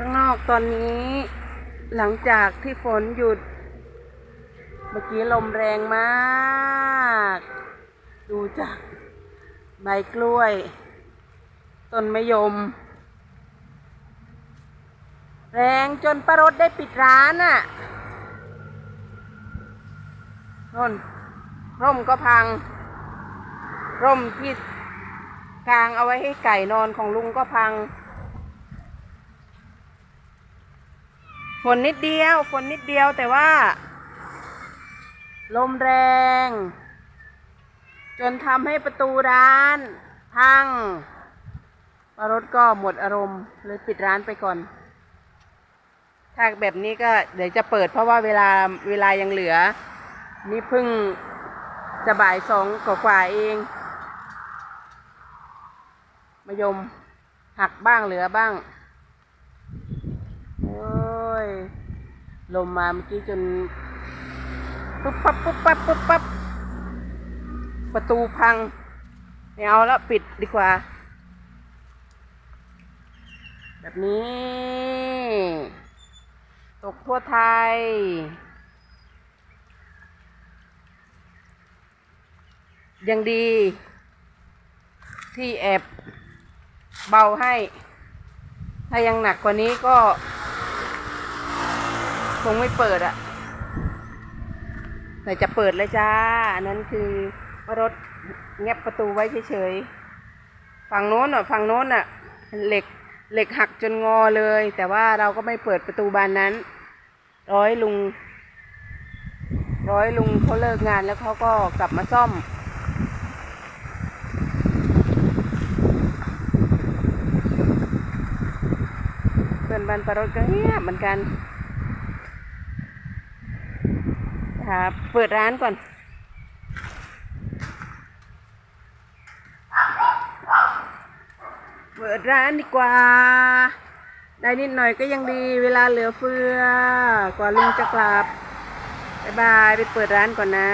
ข้างนอกตอนนี้หลังจากที่ฝนหยุด เมื่อกี้ลมแรงมาก ดูจากใบกล้วย ต้นมะยม แรงจนป้ารถได้ปิดร้านอะ่ะนนร่มก็พัง ร่มที่กางเอาไว้ให้ไก่นอนของลุงก็พัง ฝนนิดเดียว ฝนนิดเดียวแต่ว่า ลมแรง จนทำให้ประตูร้านพังปรถก็หมดอารมณ์เลยปิดร้านไปก่อน ถ้าแบบนี้ก็เดี๋ยวจะเปิดเพราะว่าเวลาเวลายังเหลือ นี่เพิ่งจะบ่ายสองกว่าเองมายมหักบ้างเหลือบ้าง โอ้ย ลมมาเมื่อกี้จนปุ๊บปั๊บปุ๊บปั๊บปุ๊บปั๊บประตูพังไม่เอาแล้วปิดดีกว่า แบบนี้ ตกทั่วไทย ยังดี ที่แอบเบาให้ ถ้ายังหนักกว่านี้ก็ คงไม่เปิดอะแต่จะเปิดเลยจ้า อันนั้นคือรถแงบประตูไว้เฉยๆ ฝั่งโน้นอะ ฝั่งโน้นอะ เหล็ก เหล็กหักจนงอเลย แต่ว่าเราก็ไม่เปิดประตูบานนั้น ร้อยลุง ร้อยลุงเขาเลิกงานแล้วเขาก็กลับมาซ่อม เพื่อนบ้านปารถก็เงียบเหมือนกัน คะ เปิดร้านก่อน เปิดร้านดีกว่า ได้นิดหน่อยก็ยังดีเวลาเหลือเฟือ กว่าลุงจะกลับ บ๊ายบาย ไปเปิดร้านก่อนนะ